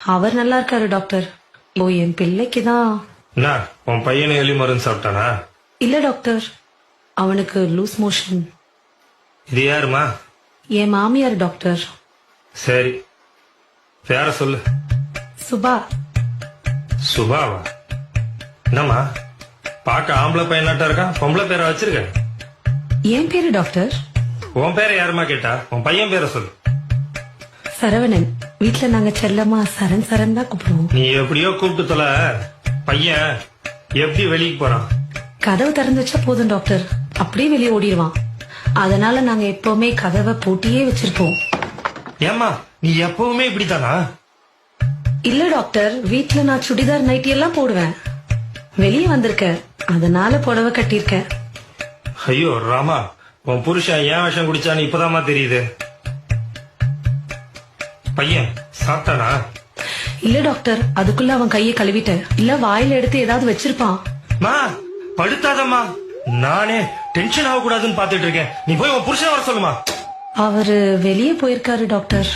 அவர் நல்லா இருக்காரு டாக்டர். ஓ என் பிள்ளைக்கு தான் என்ன உன் பையனை எலி மருந்து சாப்பிட்டானா? இல்ல டாக்டர். அவனுக்கு லூஸ் மோஷன். இது யாருமா என் மாமியார் டாக்டர். சரி. பேர சொல்லு? சுபா. சுபாவா? என்னம்மா? பார்க்க ஆம்பளை பையனாட்டா இருக்கான் பொம்பளை பேரை வச்சிருக்க? என் பேரு டாக்டர்? உன் பேரை யாருமா கேட்டா? உன் பையன் பேரை சொல்லு. சரவணன் வீட்ல நாங்க செல்லமா? சரண் சரண் தான் கூப்பிடுவோம். நீ எப்படியோ கூப்பிட்டு தொலை. பையன் எப்படி வெளியே போறான்? கதவு திறந்து வச்சா போதும் டாக்டர். அப்படியே வெளியே ஓடிடுவான். அதனால நாங்க எப்பவுமே கதவை பூட்டியே வச்சிருப்போம். ஏம்மா நீ எப்பவுமே இப்படித்தானா? இல்ல டாக்டர். வீட்ல நான் சுடிதார் நைட்டி எல்லாம் போடுவேன். வெளியே வந்திருக்கேன் அதனால புடவை கட்டியிருக்கேன் ஐயோ ராமா உன் புருஷன் ஏன் விஷம் குடிச்சான்னு இப்பதாம்மா தெரியுது. பையன் சாப்பிட்டானா? இல்ல டாக்டர் அதுக்குள்ள அவன் கையை கழுவிட்டேன் இல்ல வாயில எடுத்து ஏதாவது வச்சிருப்பான். மா படுத்தாதம்மா. நானே டென்ஷன் ஆகக்கூடாதுன்னு பாத்துட்டு இருக்கேன். நீ போய் உன் புருஷன் வர சொல்லுமா. அவரு வெளியே போயிருக்காரு டாக்டர்